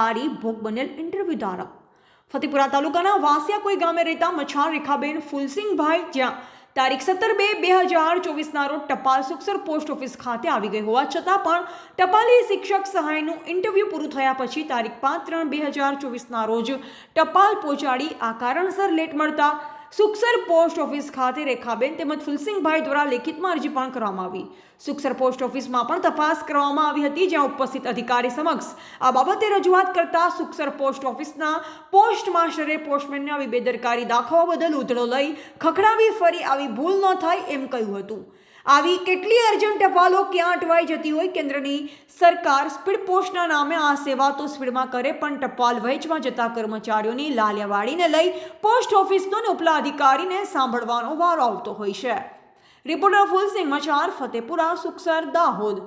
બેદરકારી ભોગ બનેલ ઇન્ટરવ્યૂ ધારક ફતેપુરા તાલુકાના વાસિયા કોઈ ગામે રહેતા મછાર રેખાબેન ફુલસિંહભાઈ જ્યાં તારીખ સત્તર બે બે હજાર ચોવીસના રોજ ટપાલ સુખસર પોસ્ટ ઓફિસ ખાતે આવી ગઈ હોવા છતાં પણ ટપાલી શિક્ષક સહાયનું ઇન્ટરવ્યૂ પૂરું થયા પછી તારીખ પાંચ ત્રણ બે હજાર ચોવીસના રોજ ટપાલ પહોંચાડી આ કારણસર લેટ મળતા સુખસર પોસ્ટ ઓફિસ ખાતે રેખાબેન તેમજ ફુલસિંહભાઈ દ્વારા લેખિતમાં અરજી પણ કરવામાં આવી. સુખસર પોસ્ટ ઓફિસમાં પણ તપાસ કરવામાં આવી હતી, જ્યાં ઉપસ્થિત અધિકારી સમક્ષ આ બાબતે રજૂઆત કરતા સુખસર પોસ્ટ ઓફિસના પોસ્ટ માસ્ટરે પોસ્ટમેનને આવી બેદરકારી દાખવવા બદલ ઉધડો લઈ ખખડાવી ફરી આવી ભૂલ ન થાય એમ કહ્યું હતું. આવી કેટલી અર્જન્ટ ટપાલો ક્યાં અટવાઈ જતી હોય કેન્દ્રની સરકાર સ્પીડ પોસ્ટના નામે આ સેવા તો સ્પીડમાં કરે, પણ ટપાલ વહેંચવા જતા કર્મચારીઓની લાલિયાવાડીને લઈ પોસ્ટ ઓફિસનો અને ઉપલા અધિકારીને સાંભળવાનો વારો આવતો હોય છે. રિપોર્ટર ફૂલસિંહ મચાર, ફતેપુરા, સુખસર, દાહોદ.